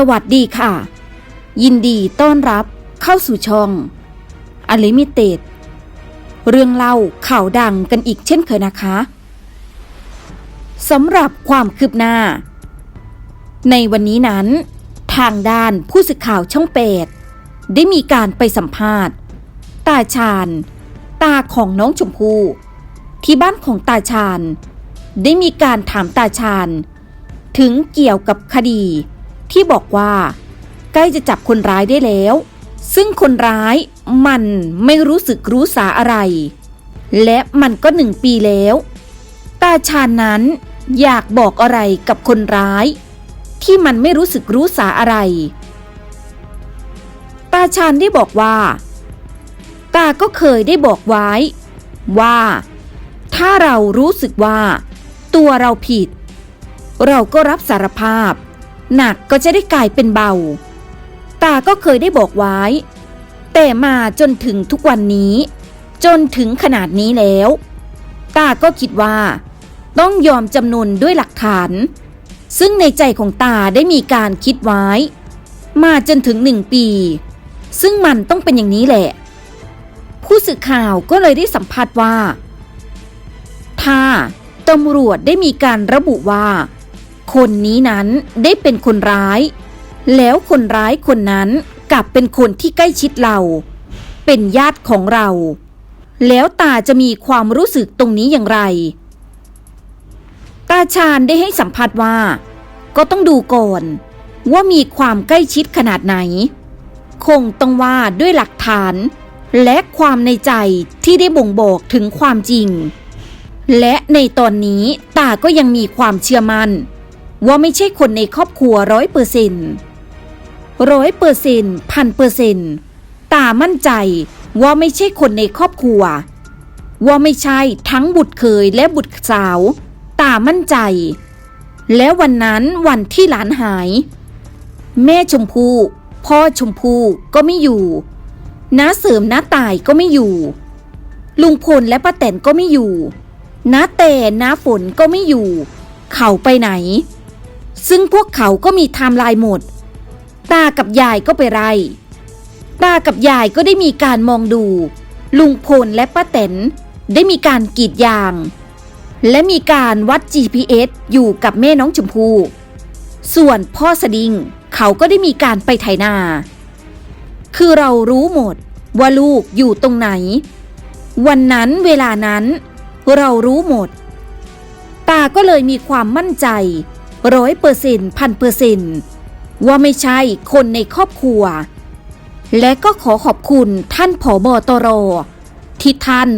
สวัสดีค่ะ ยินดีต้อนรับเข้าสู่ช่อง Unlimited เรื่องเล่าข่าวดังกันอีกเช่นเคยนะคะสำหรับความคืบหน้า ในวันนี้นั้น ทางด้านผู้สื่อข่าวช่องเปดได้มีการไปสัมภาษณ์ ตาชาญ ตาของน้องชมพู่ที่บ้านของตาชาญ ได้มีการถามตาชาญ ถึงเกี่ยวกับคดี ที่บอกว่า ใกล้จะจับคนร้ายได้แล้ว ซึ่งคนร้ายมันไม่รู้สึกรู้สาอะไร และมันก็หนึ่งปีแล้วตาชาญนั้นอยากบอกอะไรกับคนร้าย ที่มันไม่รู้สึกรู้สาอะไร ตาชาญได้บอกว่า ตาก็เคยได้บอกไว้ ว่า ถ้าเรารู้สึกว่า ตัวเราผิด เราก็รับสารภาพ หนักก็จะได้กลายเป็นเบา ตาก็เคยได้บอกไว้ แต่มาจนถึงทุกวันนี้ จนถึงขนาดนี้แล้ว ตาก็คิดว่า ต้องยอมจำนนด้วยหลักฐาน ซึ่งในใจของตาได้มีการคิดไว้ มาจนถึงหนึ่งปี ซึ่งมันต้องเป็นอย่างนี้แหละ ผู้สื่อข่าวก็เลยได้สัมภาษณ์ว่า ถ้าตำรวจได้มีการระบุว่า คนนี้นั้นได้เป็นคนร้าย แล้วคนร้ายคนนั้นกลับเป็นคนที่ใกล้ชิดเรา เป็นญาติของเรา แล้วตาจะมีความรู้สึกตรงนี้อย่างไร ตาชาญได้ให้สัมภาษณ์ว่า ก็ต้องดูก่อนว่ามีความใกล้ชิดขนาดไหน คงต้องว่าด้วยหลักฐาน และความในใจที่ได้บ่งบอกถึงความจริง และในตอนนี้ตาก็ยังมีความเชื่อมัน่น ว่าไม่ใช่คนในครอบครัวร้อยเปอร์เซนต์ร้อยเปอร์เซนต์พันเปอร์เซนต์ตามั่นใจว่าไม่ใช่คนในครอบครัว ว่าไม่ใช่ทั้งบุตรเคยและบุตรสาว ตามั่นใจ และวันนั้นวันที่หลานหาย แม่ชมพู่พ่อชมพู่ก็ไม่อยู่น้าเสริมน้าตายก็ไม่อยู่ ลุงพลและป้าแตนก็ไม่อยู่น้าแต่น้าฝนก็ไม่อยู่ เขาไปไหน ซึ่งพวกเขาก็มีไทม์ไลน์หมด ตากับยายก็ไปไร่ตากับยายก็ได้มีการมองดู ลุงพลและป้าแตนได้มีการกรีดยาง และมีการวัด GPS อยู่กับแม่น้องชมพู่ส่วนพ่อสดิงเขาก็ได้มีการไปไถนา คือเรารู้หมดว่าลูกอยู่ตรงไหน วันนั้นเวลานั้น เรารู้หมด ตาก็เลยมีความมั่นใจ ร้อยเปอร์เซ็นต์พันเปอร์เซ็นต์ว่าไม่ใช่คนในครอบครัว และก็ขอขอบคุณท่านผอบอตรที่ท่าน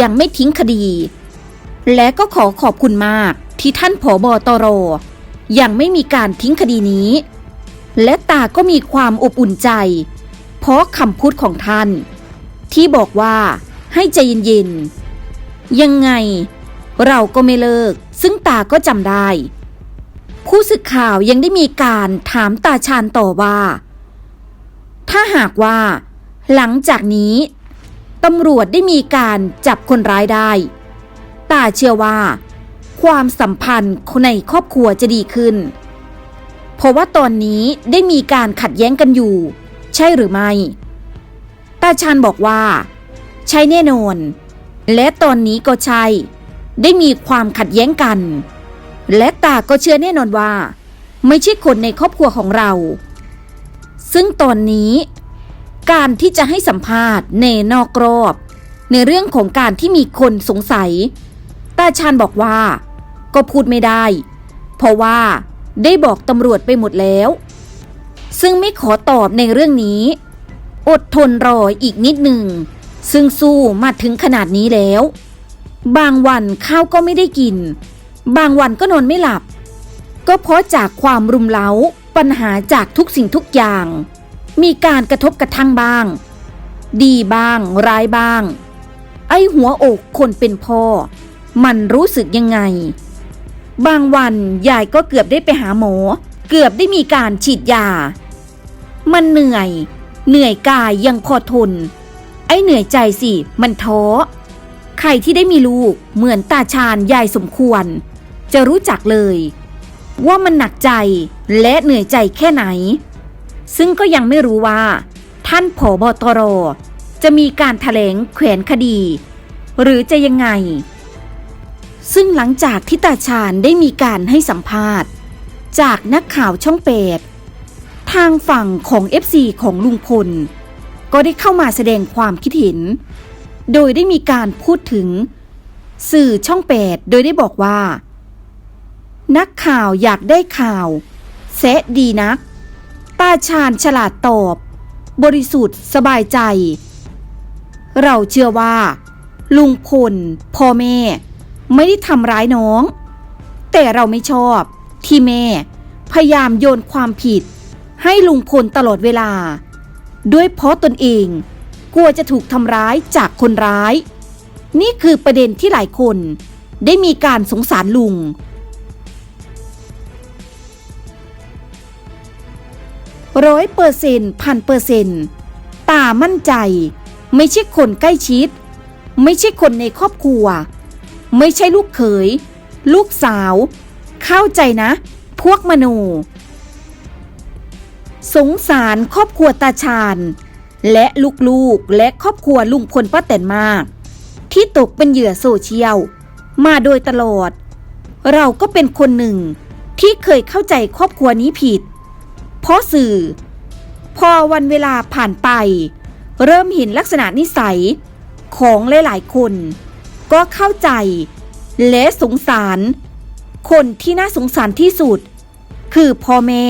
ยังไม่ทิ้งคดี และก็ขอขอบคุณมากที่ท่านผอบอตรยังไม่มีการทิ้งคดีนี้ และตาก็มีความอบอุ่นใจ เพราะคำพูดของท่าน ที่บอกว่าให้ใจเย็นๆยังไง เราก็ไม่เลิก ซึ่งตาก็จำได้ ผู้สื่อข่าวยังได้มีการถามตาชาญต่อว่า ถ้าหากว่า หลังจากนี้ตำรวจได้มีการจับคนร้ายได้ ตาเชื่อว่า ความสัมพันธ์ในครอบครัวจะดีขึ้น เพราะว่าตอนนี้ได้มีการขัดแย้งกันอยู่ ใช่หรือไม่ ตาชาญบอกว่า ใช่แน่นอน และตอนนี้ก็ใช่ ได้มีความขัดแย้งกัน และตาก็เชื่อแน่นอนว่า ไม่ใช่คนในครอบครัวของเรา ซึ่งตอนนี้การที่จะให้สัมภาษณ์ในนอกรอบ ในเรื่องของการที่มีคนสงสัย ตาชาญบอกว่า ก็พูดไม่ได้ เพราะว่าได้บอกตำรวจไปหมดแล้ว ซึ่งไม่ขอตอบในเรื่องนี้ อดทนรออีกนิดหนึ่ง ซึ่งสู้มาถึงขนาดนี้แล้ว บางวันข้าวก็ไม่ได้กิน บางวันก็นอนไม่หลับ ก็เพราะจากความรุมเร้าปัญหาจากทุกสิ่งทุกอย่าง มีการกระทบกระทั่งบ้าง ดีบ้าง ร้ายบ้าง ไอหัวอกคนเป็นพ่อ มันรู้สึกยังไง บางวันยายก็เกือบได้ไปหาหมอ เกือบได้มีการฉีดยา มันเหนื่อย เหนื่อยกายยังพอทน ไอเหนื่อยใจสิ มันท้อใครที่ได้มีลูกเหมือนตาชาญยายสมควร จะรู้จักเลย ว่ามันหนักใจและเหนื่อยใจแค่ไหน ซึ่งก็ยังไม่รู้ว่า ท่านผอบตร จะมีการถแถลงแขวนคดี หรือจะยังไง ซึ่งหลังจากที่ตาชาญได้มีการให้สัมภาษณ์ จากนักข่าวช่องเปดทางฝั่งของ FC ของลุงพล ก็ได้เข้ามาแสดงความคิดเห็น โดยได้มีการพูดถึง สื่อช่องแปดโดยได้บอกว่า นักข่าวอยากได้ข่าวแซะดีนัก ตาชาญฉลาดตอบ บริสุทธิ์สบายใจ เราเชื่อว่า ลุงพลพ่อแม่ ไม่ได้ทำร้ายน้อง แต่เราไม่ชอบที่แม่ พยายามโยนความผิด ให้ลุงพลตลอดเวลา ด้วยเพราะตนเองกลัวจะถูกทำร้ายจากคนร้าย นี่คือประเด็นที่หลายคน ได้มีการสงสารลุง ร้อยเปอร์เซ็นต์พันเปอร์เซ็นต์ตามั่นใจ ไม่ใช่คนใกล้ชิด ไม่ใช่คนในครอบครัว ไม่ใช่ลูกเขย ลูกสาว เข้าใจนะ พวกมโน สงสารครอบครัวตาชาญ และลูกๆและครอบครัวลุงพลป้าแตนมาก ที่ตกเป็นเหยื่อโซเชียล มาโดยตลอด เราก็เป็นคนหนึ่งที่เคยเข้าใจครอบครัวนี้ผิด เพราะสื่อ พอวันเวลาผ่านไป เริ่มเห็นลักษณะนิสัยของหลายๆ คน ก็เข้าใจ และสงสาร คนที่น่าสงสารที่สุด คือพ่อแม่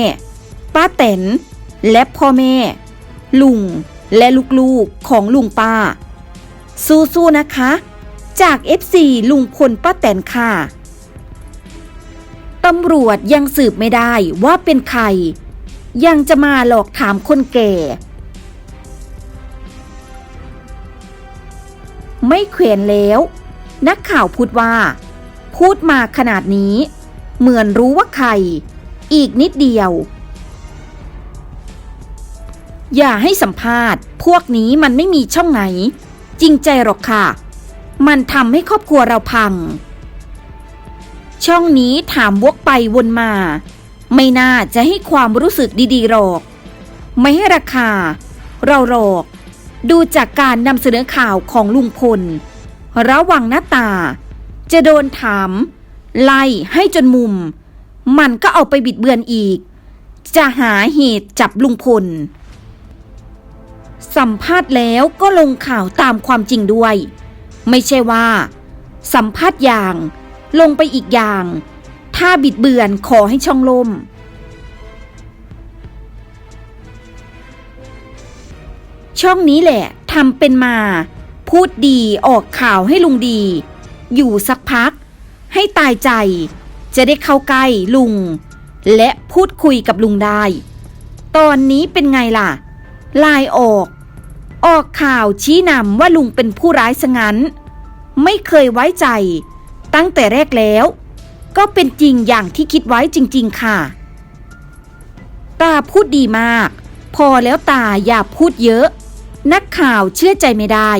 ป้าแตนและพ่อแม่ ลุงและลูกๆของลุงป้า สู้ๆนะคะ จาก FC ลุงพลป้าแตนค่ะตำรวจยังสืบไม่ได้ว่าเป็นใคร ยังจะมาหลอกถามคนแก่ ไม่เขวนแล้ว นักข่าวพูดว่า พูดมาขนาดนี้ เหมือนรู้ว่าใคร อีกนิดเดียว อย่าให้สัมภาษณ์ พวกนี้มันไม่มีช่องไหน จริงใจหรอกค่ะ มันทำให้ครอบครัวเราพัง ช่องนี้ถามวกไปวนมา ไม่น่าจะให้ความรู้สึกดีๆหรอก ไม่ให้ราคา เราหรอก ดูจากการนำเสนอข่าวของลุงพล ระวังหน้าตา จะโดนถาม ไล่ให้จนมุม มันก็เอาไปบิดเบือนอีก จะหาเหตุจับลุงพล สัมภาษณ์แล้วก็ลงข่าวตามความจริงด้วย ไม่ใช่ว่า สัมภาษณ์อย่าง ลงไปอีกอย่าง ถ้าบิดเบือนขอให้ช่องลม ช่องนี้แหละทำเป็นมา พูดดีออกข่าวให้ลุงดี อยู่สักพัก ให้ตายใจ จะได้เข้าใกล้ลุง และพูดคุยกับลุงได้ ตอนนี้เป็นไงล่ะ ลายออก ออกข่าวชี้นำว่าลุงเป็นผู้ร้ายซะงั้น ไม่เคยไว้ใจ ตั้งแต่แรกแล้ว ก็เป็นจริงอย่างที่คิดไว้จริง ๆ ค่ะ ตาพูดดีมาก พอแล้วตาอย่าพูดเยอะ นักข่าวเชื่อใจไม่ได้